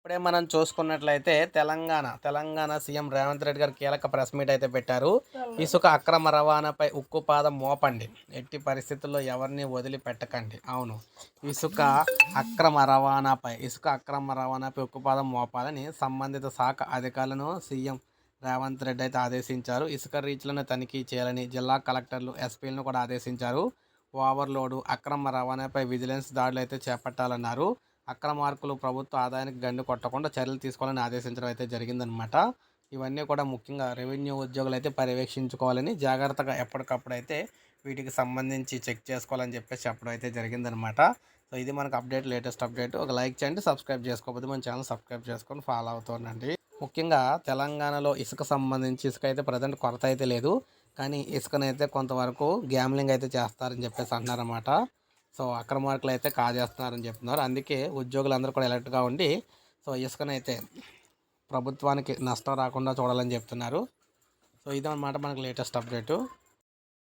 ఇప్పుడే మనం చూసుకున్నట్లయితే తెలంగాణ తెలంగాణ సీఎం రేవంత్ రెడ్డి గారు కీలక ప్రెస్ మీట్ అయితే పెట్టారు. ఇసుక అక్రమ రవాణాపై ఉక్కుపాదం మోపండి. ఎట్టి పరిస్థితుల్లో ఎవరిని వదిలిపెట్టకండి. అవును. ఇసుక అక్రమ రవాణాపై ఇసుక అక్రమ రవాణాపై ఉక్కుపాదం మోపాలని సంబంధిత శాఖ అధికారులను సీఎం రేవంత్ రెడ్డి అయితే ఆదేశించారు. ఇసుక రీచ్లను తనిఖీ చేయాలని జిల్లా కలెక్టర్లు ఎస్పీలను కూడా ఆదేశించారు. ఓవర్లోడు అక్రమ రవాణాపై విజిలెన్స్ దాడులు అయితే చేపట్టాలన్నారు. అక్రమార్కులు ప్రభుత్వ ఆదాయానికి గండి కొట్టకుండా చర్యలు తీసుకోవాలని ఆదేశించడం అయితే జరిగిందనమాట ఇవన్నీ కూడా ముఖ్యంగా రెవెన్యూ ఉద్యోగులు అయితే పర్యవేక్షించుకోవాలని జాగ్రత్తగా ఎప్పటికప్పుడు అయితే వీటికి సంబంధించి చెక్ చేసుకోవాలని చెప్పేసి చెప్పడం అయితే జరిగిందనమాట సో ఇది మనకు అప్డేట్ లేటెస్ట్ అప్డేట్. ఒక లైక్ చేయండి సబ్స్క్రైబ్ చేసుకోకపోతే మన ఛానల్ సబ్స్క్రైబ్ చేసుకొని ఫాలో అవుతుండండి ముఖ్యంగా తెలంగాణలో ఇసుక సంబంధించి ఇసుక అయితే ప్రజెంట్ కొరత అయితే లేదు. కానీ ఇసుకనైతే కొంతవరకు గ్యామ్లింగ్ అయితే చేస్తారని చెప్పేసి అంటున్నారన్నమాట సో అక్రమార్కులు అయితే కాజేస్తున్నారని చెప్తున్నారు. అందుకే ఉద్యోగులందరూ కూడా ఎలర్ట్గా ఉండి సో ఇసుకనైతే ప్రభుత్వానికి నష్టం రాకుండా చూడాలని చెప్తున్నారు. సో ఇదన్నమాట మనకు లేటెస్ట్ అప్డేటు.